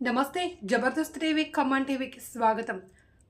నమస్తే జబర్దస్త్ టీవీ ఖమ్మం టీవీకి స్వాగతం.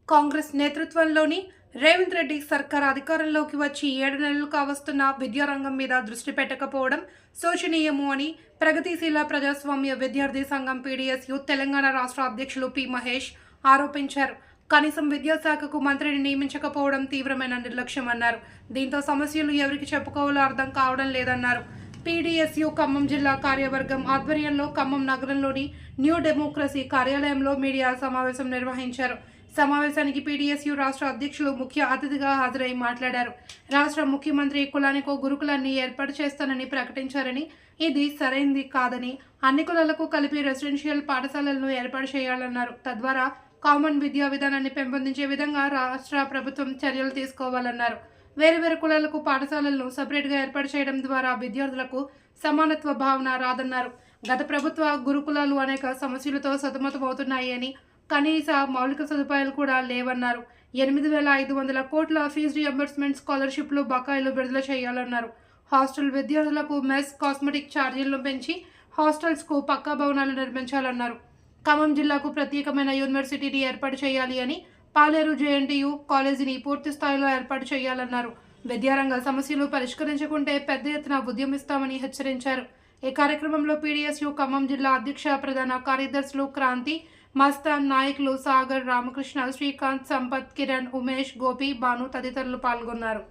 కాంగ్రెస్ నేతృత్వంలోని రేవంత్ రెడ్డి సర్కార్ అధికారంలోకి వచ్చి ఏడు నెలలు కావస్తున్న విద్యారంగం మీద దృష్టి పెట్టకపోవడం శోచనీయము అని ప్రగతిశీల ప్రజాస్వామ్య విద్యార్థి సంఘం పీడీఎస్యు తెలంగాణ రాష్ట్ర అధ్యక్షులు పి. మహేష్ ఆరోపించారు. కనీసం విద్యాశాఖకు మంత్రిని నియమించకపోవడం తీవ్రమైన నిర్లక్ష్యం అన్నారు దీంతో సమస్యలు ఎవరికి చెప్పుకోవాలో అర్థం కావడం లేదన్నారు. పీడీఎస్యు ఖమ్మం జిల్లా కార్యవర్గం ఆధ్వర్యంలో ఖమ్మం నగరంలోని న్యూ డెమోక్రసీ కార్యాలయంలో మీడియా సమావేశం నిర్వహించారు. సమావేశానికి పీడీఎస్యు రాష్ట్ర అధ్యక్షులు ముఖ్య అతిథిగా హాజరై మాట్లాడారు. రాష్ట్ర ముఖ్యమంత్రి కులానికో గురుకులాన్ని ఏర్పాటు చేస్తానని ప్రకటించారని ఇది సరైంది కాదని అన్ని కులాలకు కలిపి రెసిడెన్షియల్ పాఠశాలలను ఏర్పాటు చేయాలన్నారు. తద్వారా కామన్ విద్యా విధానాన్ని పెంపొందించే విధంగా రాష్ట్ర ప్రభుత్వం చర్యలు తీసుకోవాలన్నారు. వేరు వేరు కులాలకు పాఠశాలలను సపరేట్గా ఏర్పాటు చేయడం ద్వారా విద్యార్థులకు సమానత్వ భావన రాదన్నారు. గత ప్రభుత్వ గురుకులాలు అనేక సమస్యలతో సతమతమవుతున్నాయి అని కనీస మౌలిక సదుపాయాలు కూడా లేవన్నారు. ఎనిమిది వేల ఐదు వందల కోట్ల ఫీజు రియంబర్స్మెంట్ స్కాలర్షిప్లు బకాయిలు విడుదల చేయాలన్నారు. హాస్టల్ విద్యార్థులకు మెస్ కాస్మెటిక్ ఛార్జీలను పెంచి హాస్టల్స్కు పక్కా భవనాలు నిర్మించాలన్నారు. ఖమ్మం జిల్లాకు ప్రత్యేకమైన యూనివర్సిటీని ఏర్పాటు చేయాలి అని పాలేరు జేఎన్టీయు కాలేజీని పూర్తి స్థాయిలో ఏర్పాటు చేయాలన్నారు. విద్యారంగ సమస్యలు పరిష్కరించకుంటే పెద్ద ఎత్తున ఉద్యమిస్తామని హెచ్చరించారు. ఈ కార్యక్రమంలో పీడీఎస్యు ఖమ్మం జిల్లా అధ్యక్ష ప్రధాన కార్యదర్శులు క్రాంతి మస్తాన్ నాయకులు సాగర్ రామకృష్ణ శ్రీకాంత్ సంపత్ కిరణ్ ఉమేష్ గోపి భాను తదితరులు పాల్గొన్నారు.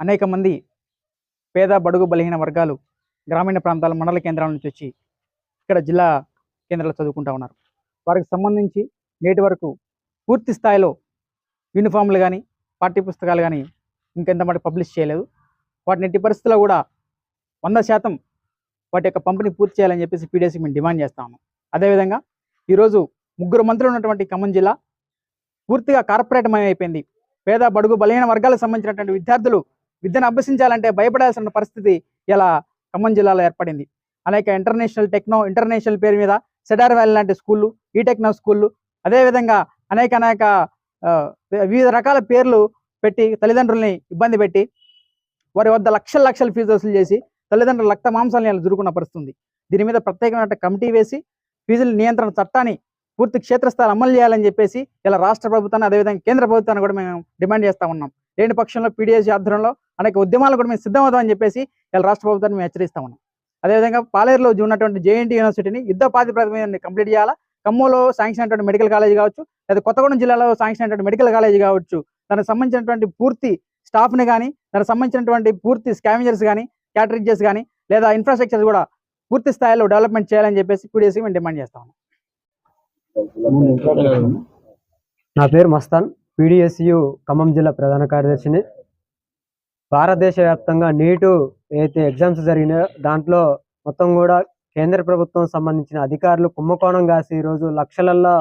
అనేక మంది పేద బడుగు బలహీన వర్గాలు గ్రామీణ ప్రాంతాల మండల కేంద్రాల నుంచి వచ్చి ఇక్కడ జిల్లా కేంద్రాలు చదువుకుంటా ఉన్నారు. వారికి సంబంధించి నేటి వరకు పూర్తి స్థాయిలో యూనిఫామ్లు కానీ పాఠ్య పుస్తకాలు కానీ ఇంకెంత మటు పబ్లిష్ చేయలేదు. వాటిని ఎట్టి పరిస్థితుల్లో కూడా వంద శాతం వాటి యొక్క పంపిణీ పూర్తి చేయాలని చెప్పేసి పీడిఎస్కి మేము డిమాండ్ చేస్తాము అదేవిధంగా ఈరోజు ముగ్గురు మంత్రులు ఉన్నటువంటి ఖమ్మం జిల్లా పూర్తిగా కార్పొరేటమయం అయిపోయింది. పేద బడుగు బలహీన వర్గాలకు సంబంధించినటువంటి విద్యార్థులు విద్యను అభ్యసించాలంటే భయపడాల్సిన పరిస్థితి ఇలా ఖమ్మం జిల్లాలో ఏర్పడింది. అనేక ఇంటర్నేషనల్ టెక్నో ఇంటర్నేషనల్ పేరు మీద సెడార్ వ్యాలీ లాంటి స్కూళ్ళు ఈ టెక్నో స్కూళ్ళు అదేవిధంగా అనేక అనేక వివిధ రకాల పేర్లు పెట్టి తల్లిదండ్రుల్ని ఇబ్బంది పెట్టి వారి వద్ద లక్షల లక్షల ఫీజు వసూలు చేసి తల్లిదండ్రుల రక్త మాంసాలను ఇలా జరుగుకున్న దీని మీద ప్రత్యేకమైన కమిటీ వేసి ఫీజుల నియంత్రణ చట్టాన్ని పూర్తి క్షేత్రస్థాయి అమలు చేయాలని చెప్పేసి ఇలా రాష్ట్ర ప్రభుత్వాన్ని అదేవిధంగా కేంద్ర ప్రభుత్వాన్ని కూడా మేము డిమాండ్ చేస్తా ఉన్నాం. లేని పక్షంలో పీడిఎస్ ఆధ్వర్యంలో అనేక ఉద్యమాలు కూడా మేము సిద్ధమవుతామని చెప్పేసి ఇలా రాష్ట్ర ప్రభుత్వాన్ని మేము హెచ్చరిస్తా ఉన్నాం. అదేవిధంగా పాలేరులో ఉన్నటువంటి జేఎన్టీ యూనివర్సిటీని యుద్ధ ప్రాతిపదిక కంప్లీట్ చేయాలా? ఖమ్మంలో శాంక్షన్ అయినటువంటి మెడికల్ కాలేజ్ కావచ్చు లేదా కొత్తగూడెం జిల్లాలో శాంక్షన్ అయినటువంటి మెడికల్ కాలేజ్ కావచ్చు. దానికి సంబంధించినటువంటి పూర్తి స్టాఫ్ని కానీ దానికి సంబంధించినటువంటి పూర్తి స్కావెంజర్స్ కానీ క్యాటరేజెస్ కానీ లేదా ఇన్ఫ్రాస్ట్రక్చర్ కూడా పూర్తి స్థాయిలో డెవలప్మెంట్ చేయాలని చెప్పేసి పీడిఎస్కి మేము డిమాండ్ చేస్తాము నా పేరు మస్తాన్ పీడిఎస్యు ఖమ్మం జిల్లా ప్రధాన కార్యదర్శిని. భారతదేశ వ్యాప్తంగా నీటు ఏదైతే ఎగ్జామ్స్ జరిగినాయో దాంట్లో మొత్తం కూడా కేంద్ర ప్రభుత్వం సంబంధించిన అధికారులు కుంభకోణం కాసి ఈరోజు లక్షలల్లో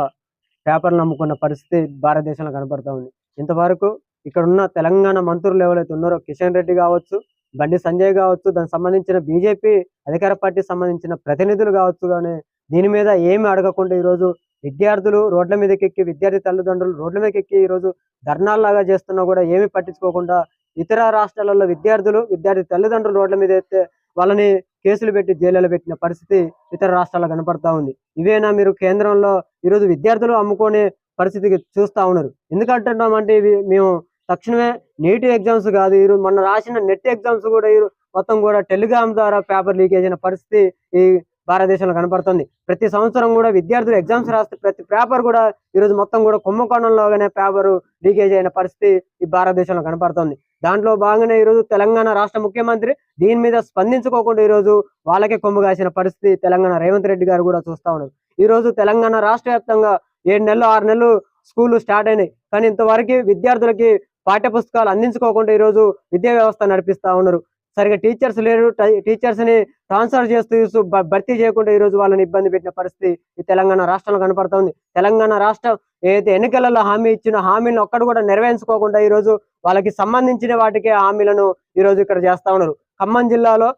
పేపర్లు నమ్ముకున్న పరిస్థితి భారతదేశంలో కనపడతా ఉంది. ఇంతవరకు ఇక్కడ ఉన్న తెలంగాణ మంత్రులు ఎవరైతే ఉన్నారో కిషన్ రెడ్డి కావచ్చు బండి సంజయ్ కావచ్చు దానికి సంబంధించిన బీజేపీ అధికార పార్టీ సంబంధించిన ప్రతినిధులు కావచ్చు కానీ దీని మీద ఏమి అడగకుండా ఈరోజు విద్యార్థులు రోడ్ల మీదకి ఎక్కి విద్యార్థి తల్లిదండ్రులు రోడ్ల మీదకి ఎక్కి ఈరోజు ధర్నాల్లాగా చేస్తున్నా కూడా ఏమి పట్టించుకోకుండా ఇతర రాష్ట్రాలలో విద్యార్థులు విద్యార్థి తల్లిదండ్రులు రోడ్ల మీద ఎత్తే వాళ్ళని కేసులు పెట్టి జైలులో పెట్టిన పరిస్థితి ఇతర రాష్ట్రాల్లో కనపడతా ఉంది. ఇవేనా మీరు కేంద్రంలో ఈరోజు విద్యార్థులు అమ్ముకునే పరిస్థితికి చూస్తా ఉన్నారు. ఎందుకంటున్నామంటే ఇవి మేము తక్షణమే నీట్ ఎగ్జామ్స్ కాదు ఈరోజు మొన్న రాసిన నెట్ ఎగ్జామ్స్ కూడా ఈ మొత్తం కూడా టెలిగ్రామ్ ద్వారా పేపర్ లీకేజ్ అయిన పరిస్థితి ఈ భారతదేశంలో కనపడుతుంది. ప్రతి సంవత్సరం కూడా విద్యార్థులు ఎగ్జామ్స్ రాస్తే ప్రతి పేపర్ కూడా ఈరోజు మొత్తం కూడా కుంభకోణంలోగానే పేపర్ లీకేజ్ అయిన పరిస్థితి ఈ భారతదేశంలో కనపడుతుంది. దాంట్లో భాగంగా ఈరోజు తెలంగాణ రాష్ట్ర ముఖ్యమంత్రి దీని మీద స్పందించుకోకుండా ఈరోజు వాళ్ళకే కొమ్ము కాసిన పరిస్థితి తెలంగాణ రేవంత్ రెడ్డి గారు కూడా చూస్తా ఉన్నారు. ఈ రోజు తెలంగాణ రాష్ట్ర వ్యాప్తంగా ఏడు నెలలు ఆరు నెలలు స్కూళ్ళు స్టార్ట్ అయినాయి. కానీ ఇంతవరకు విద్యార్థులకి పాఠ్య పుస్తకాలు అందించుకోకుండా ఈరోజు విద్యా వ్యవస్థ నడిపిస్తా ఉన్నారు. సరిగా టీచర్స్ లేరు. టీచర్స్ని ట్రాన్స్ఫర్ చేస్తూ భ- భర్తీ చేయకుండా ఈ రోజు వాళ్ళని ఇబ్బంది పెట్టిన పరిస్థితి ఈ తెలంగాణ రాష్ట్రంలో కనపడుతుంది తెలంగాణ రాష్ట్రం ఏదైతే ఎన్నికలలో హామీ ఇచ్చిన హామీలను ఒక్కడు కూడా నెరవేర్చుకోకుండా ఈ రోజు వాళ్ళకి సంబంధించిన వాటికే హామీలను ఈ రోజు ఇక్కడ చేస్తా ఉన్నారు. ఖమ్మం జిల్లాలో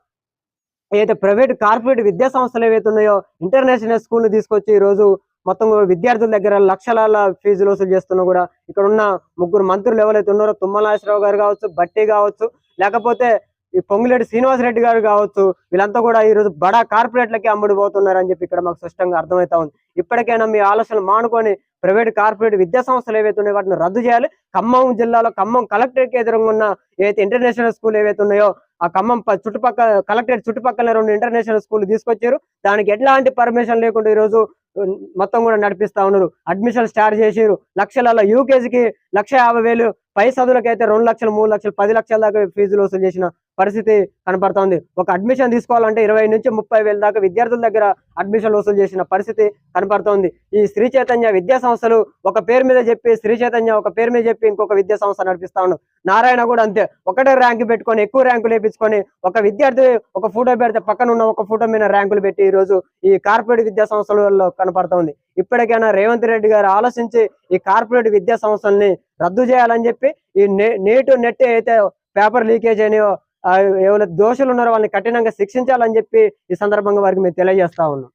ఏదైతే ప్రైవేట్ కార్పొరేట్ విద్యా సంస్థలు ఏవైతే ఉన్నాయో ఇంటర్నేషనల్ స్కూల్ తీసుకొచ్చి ఈ రోజు మొత్తం విద్యార్థుల దగ్గర లక్షల ఫీజులు వసూలు చేస్తున్నా కూడా ఇక్కడ ఉన్న ముగ్గురు మంత్రులు ఎవరైతే ఉన్నారో తుమ్మలాశ్రావు గారు కావచ్చు బట్టి కావచ్చు లేకపోతే ఈ పొంగులేటి శ్రీనివాసరెడ్డి గారు కావచ్చు వీళ్ళంతా కూడా ఈ రోజు బడా కార్పొరేట్లకి అమ్ముడు పోతున్నారు అని చెప్పి ఇక్కడ మాకు స్పష్టంగా అర్థమవుతా ఉంది. ఇప్పటికైనా మీ ఆలోచనలు మానుకొని ప్రైవేట్ కార్పొరేట్ విద్యా సంస్థలు ఏవైతే ఉన్నాయో వాటిని రద్దు చేయాలి. ఖమ్మం జిల్లాలో ఖమ్మం కలెక్టరేట్కి ఎదురుగా ఉన్న ఏదైతే ఇంటర్నేషనల్ స్కూల్ ఏవైతే ఉన్నాయో ఆ ఖమ్మం ప- చుట్టుపక్కల కలెక్టరేట్ చుట్టుపక్కల రెండు ఇంటర్నేషనల్ స్కూల్ తీసుకొచ్చారు. దానికి ఎట్లాంటి పర్మిషన్ లేకుండా ఈ రోజు మొత్తం కూడా నడిపిస్తా ఉన్నారు. అడ్మిషన్ స్టార్ట్ చేసారు లక్షల యూకేజీకి లక్ష యాభై వేలు పై చదువులకైతే రెండు లక్షలు మూడు లక్షలు పది లక్షల దాకా ఫీజులు వసూలు చేసిన పరిస్థితి కనపడుతోంది. ఒక అడ్మిషన్ తీసుకోవాలంటే ఇరవై నుంచి ముప్పై వేల దాకా విద్యార్థుల దగ్గర అడ్మిషన్ వసూలు చేసిన పరిస్థితి కనపడుతోంది. ఈ శ్రీ చైతన్య విద్యా సంస్థలు ఒక పేరు మీద చెప్పి శ్రీ చైతన్య ఒక పేరు మీద చెప్పి ఇంకొక విద్యా సంస్థ నడిపిస్తా నారాయణ కూడా అంతే. ఒకటే ర్యాంక్ పెట్టుకొని ఎక్కువ ర్యాంకులు వేపించుకొని ఒక విద్యార్థి ఒక ఫోటో పెడితే పక్కన ఉన్న ఒక ఫోటో మీద ర్యాంకులు పెట్టి ఈ రోజు ఈ కార్పొరేట్ విద్యా సంస్థలలో కనపడుతోంది. ఇప్పటికైనా రేవంత్ రెడ్డి గారు ఆలోచించి ఈ కార్పొరేట్ విద్యా సంస్థల్ని రద్దు చేయాలని చెప్పి ఈ నే- నేటు నెట్ అయితే పేపర్ లీకేజ్ అయినాయో ఎవరైతే దోషులు ఉన్నారో వాళ్ళని కఠినంగా శిక్షించాలని చెప్పి ఈ సందర్భంగా వారికి మేము తెలియజేస్తా ఉన్నాం.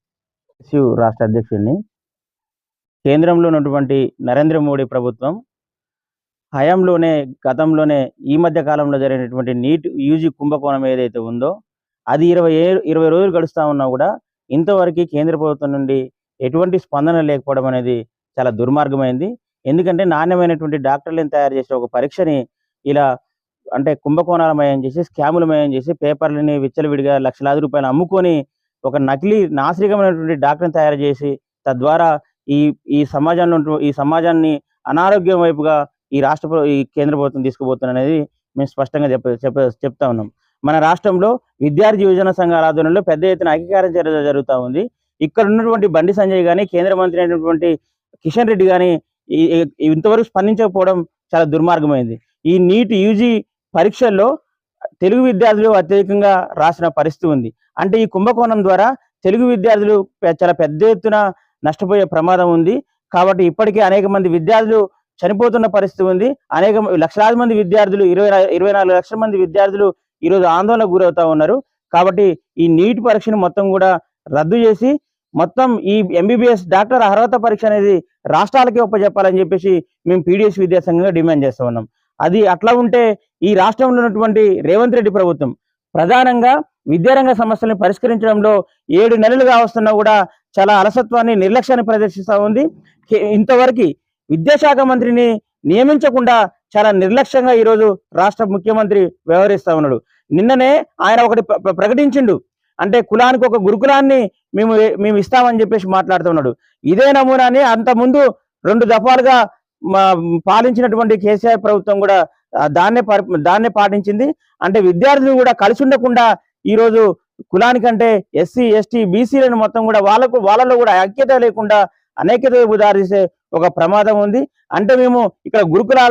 శివ్ రాష్ట్ర అధ్యక్షుడిని. కేంద్రంలో ఉన్నటువంటి నరేంద్ర మోడీ ప్రభుత్వం హయాంలోనే గతంలోనే ఈ మధ్య కాలంలో జరిగినటువంటి నీట్ యూజీ కుంభకోణం ఏదైతే ఉందో అది ఇరవై ఏ- ఇరవై రోజులు గడుస్తా ఉన్నా కూడా ఇంతవరకు కేంద్ర ప్రభుత్వం నుండి ఎటువంటి స్పందన లేకపోవడం అనేది చాలా దుర్మార్గమైంది. ఎందుకంటే నాణ్యమైనటువంటి డాక్టర్లను తయారు చేసే ఒక పరీక్షని ఇలా అంటే కుంభకోణాలమయం చేసి స్కాములమయం చేసి పేపర్లని విచ్చలవిడిగా లక్షలాది రూపాయలు అమ్ముకొని ఒక నకిలీ నాసిరకమైనటువంటి డాక్టర్ని తయారు చేసి తద్వారా ఈ ఈ సమాజంలో ఈ సమాజాన్ని అనారోగ్యం వైపుగా ఈ రాష్ట్ర ఈ కేంద్ర ప్రభుత్వం తీసుకుపోతుంది అనేది మేము స్పష్టంగా చెప్ప చెప్ప చెప్తా ఉన్నాం. మన రాష్ట్రంలో విద్యార్థి యువజన సంఘాల ఆధ్వర్యంలో పెద్ద ఎత్తున అంగీకారం చర్య జరుగుతూ ఉంది. ఇక్కడ ఉన్నటువంటి బండి సంజయ్ కానీ కేంద్ర మంత్రి అయినటువంటి కిషన్ రెడ్డి కానీ ఇంతవరకు స్పందించకపోవడం చాలా దుర్మార్గమైంది. ఈ నీట్ యూజీ పరీక్షల్లో తెలుగు విద్యార్థులు అత్యధికంగా రాసిన పరిస్థితి ఉంది. అంటే ఈ కుంభకోణం ద్వారా తెలుగు విద్యార్థులు చాలా పెద్ద ఎత్తున నష్టపోయే ప్రమాదం ఉంది. కాబట్టి ఇప్పటికే అనేక మంది విద్యార్థులు చనిపోతున్న పరిస్థితి ఉంది. అనేక లక్షలాది మంది విద్యార్థులు ఇరవై ఇరవై నాలుగు లక్షల మంది విద్యార్థులు ఈరోజు ఆందోళనకు గురవుతా ఉన్నారు. కాబట్టి ఈ నీట్ పరీక్షను మొత్తం కూడా రద్దు చేసి మొత్తం ఈ ఎంబీబీఎస్ డాక్టర్ అర్హత పరీక్ష అనేది రాష్ట్రాలకే ఒప్పజెప్పాలని చెప్పేసి మేము పీడిఎస్ విద్యాసంఘంగా డిమాండ్ చేస్తూ ఉన్నాం. అది అట్లా ఉంటే ఈ రాష్ట్రంలో ఉన్నటువంటి రేవంత్ రెడ్డి ప్రభుత్వం ప్రధానంగా విద్యారంగ సమస్యలను పరిష్కరించడంలో ఏడు నెలలుగా వస్తున్నా కూడా చాలా అలసత్వాన్ని నిర్లక్ష్యాన్ని ప్రదర్శిస్తూ ఉంది. ఇంతవరకు విద్యాశాఖ మంత్రిని నియమించకుండా చాలా నిర్లక్ష్యంగా ఈరోజు రాష్ట్ర ముఖ్యమంత్రి వ్యవహరిస్తూ ఉన్నాడు. నిన్ననే ఆయన ఒకటి ప్రకటించిండు. అంటే కులానికి ఒక గురుకులాన్ని మేము మేము ఇస్తామని చెప్పేసి మాట్లాడుతున్నాడు ఇదే నమూనాని అంత ముందు రెండు దఫాలుగా పాలించినటువంటి కేసీఆర్ ప్రభుత్వం కూడా దాన్నే దాన్నే పాటించింది. అంటే విద్యార్థులు కూడా కలిసి ఉండకుండా ఈ రోజు కులానికంటే ఎస్సీ ఎస్టీ బీసీలను మొత్తం కూడా వాళ్ళకు వాళ్ళలో కూడా ఐక్యత లేకుండా అనేకత వైపు దారితీసే ఒక ప్రమాదం ఉంది. అంటే మేము ఇక్కడ గురుకులాలు